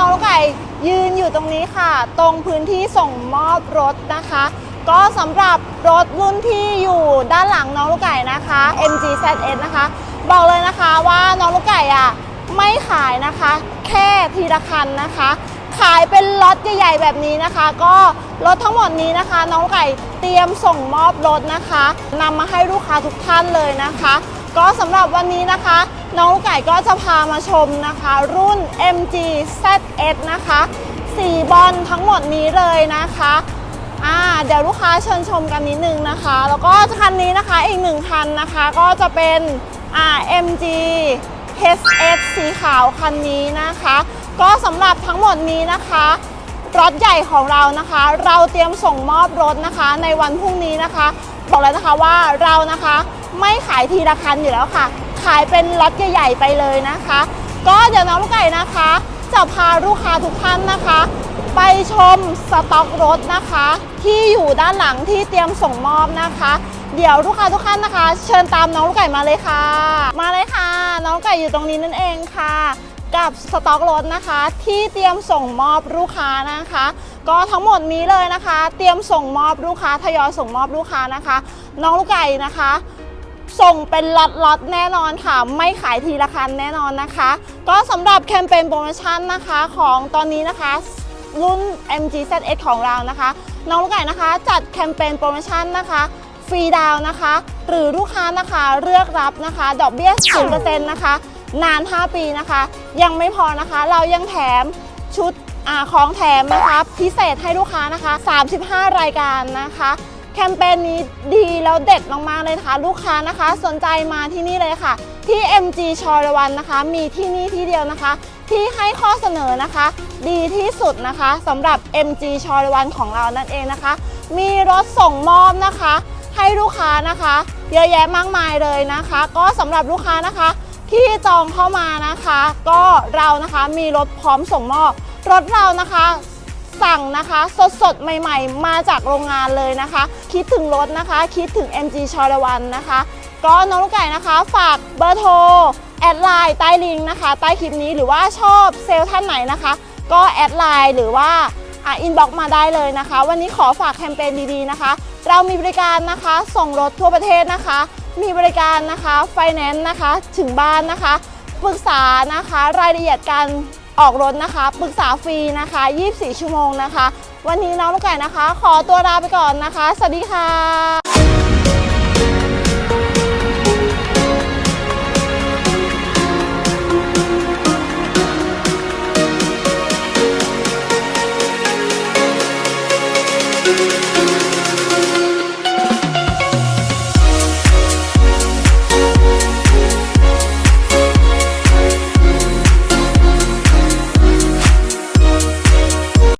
น้องลูกไก่ยืนอยู่ตรงนี้ค่ะ ตรงพื้นที่ส่งมอบรถนะคะ ก็สำหรับรถรุ่นที่อยู่ด้านหลังน้องลูกไก่นะคะ MG ZS นะคะ บอกเลยนะคะว่าน้องลูกไก่อะไม่ขายนะคะ แค่ทีละคันนะคะ ขายเป็นล็อตใหญ่ๆแบบนี้นะคะ ก็รถทั้งหมดนี้นะคะ น้องไก่เตรียมส่งมอบรถนะคะนำมาให้ลูกค้าทุกท่านเลยนะคะ ก็สำหรับวันนี้นะคะ น้องลูกไก่ก็จะพามาชมนะคะ รุ่น MG ZS นะคะ4บอลทั้งหมดนี้เลยนะคะอ่าเดี๋ยวลูกค้าเชิญชมกันนิดนึงนะคะ แล้วก็คันนี้นะคะอีกหนึ่งคันนะคะก็จะเป็นอ่า MG HS สีขาวคันนี้นะคะ ก็สำหรับทั้งหมดนี้นะคะรถใหญ่ของเรานะคะ เราเตรียมส่งมอบรถนะคะในวันพรุ่งนี้นะคะ บอกเลยนะคะว่าเรานะคะไม่ขายทีละคันอยู่แล้วค่ะ ขายเป็นล็อตใหญ่ๆไปเลยนะคะ ก็เดี๋ยวน้องลูกไก่นะคะ จะพาลูกค้าทุกท่านนะคะ ไปชมสต็อกรถนะคะ ที่อยู่ด้านหลังที่เตรียมส่งมอบนะคะ เดี๋ยวลูกค้าทุกท่านนะคะ เชิญตามน้องลูกไก่มาเลยค่ะ มาเลยค่ะ น้องไก่อยู่ตรงนี้นั่นเองค่ะ กับสต็อกรถนะคะ ที่เตรียมส่งมอบลูกค้านะคะ ก็ทั้งหมดนี้เลยนะคะ เตรียมส่งมอบลูกค้าทยอยส่งมอบลูกค้านะคะ น้องลูกไก่นะคะ ส่งเป็นล็อตล็อตๆแน่นอนค่ะ ไม่ขายทีละคันแน่นอนนะคะ ก็สำหรับแคมเปญโปรโมชั่นนะคะของตอนนี้นะคะ รุ่น MG ZS ของเรานะคะ น้องลูกไก่นะคะ จัดแคมเปญโปรโมชั่นนะคะฟรีดาวน์นะคะ หรือลูกค้านะคะเลือกรับนะคะ ดอกเบี้ย0%นะคะ นาน 5 ปีนะคะ ยังไม่พอนะคะ เรายังแถมชุด อาของแถมนะคะพิเศษให้ลูกค้านะคะ 35 รายการนะคะ แคมเปญนี้ดีแล้วเด็ดมากๆเลยนะคะ ลูกค้านะคะ สนใจมาที่นี่เลยค่ะ ที่ MG ชอรวันนะคะ มีที่นี่ที่เดียวนะคะ ที่ให้ข้อเสนอนะคะ ดีที่สุดนะคะสำหรับ MG ชอรวันของเรานั่นเองนะคะ มีรถส่งมอบนะคะ ให้ลูกค้านะคะ เยอะแยะมากมายเลยนะคะ ก็สำหรับลูกค้านะคะ ที่จองเข้ามานะคะ ก็เรานะคะมีรถพร้อมส่งมอบ รถเรานะคะสั่งนะคะสดสดๆ ใหม่ๆ มาจากโรงงานเลยนะคะ คิดถึงรถนะคะ คิดถึง MG ชอรวันนะคะ ก็น้องลูกไก่นะคะ ฝากเบอร์โทร แอดไลน์ใต้ลิงก์นะคะ ใต้คลิปนี้หรือว่าชอบเซลล์ท่านไหนนะคะ ก็แอดไลน์หรือว่าอ่าอินบ็อกมาได้เลยนะคะ วันนี้ขอฝากแคมเปญดีๆนะคะ เรามีบริการนะคะ ส่งรถทั่วประเทศนะคะ มีบริการนะคะไฟแนนซ์นะคะถึงบ้านนะคะปรึกษานะคะ รายละเอียดการ ออกรถนะคะ ปรึกษาฟรีนะคะ 24 ชั่วโมงนะคะ วันนี้น้องลูกไก่นะคะ ขอตัวลาไปก่อนนะคะ สวัสดีค่ะ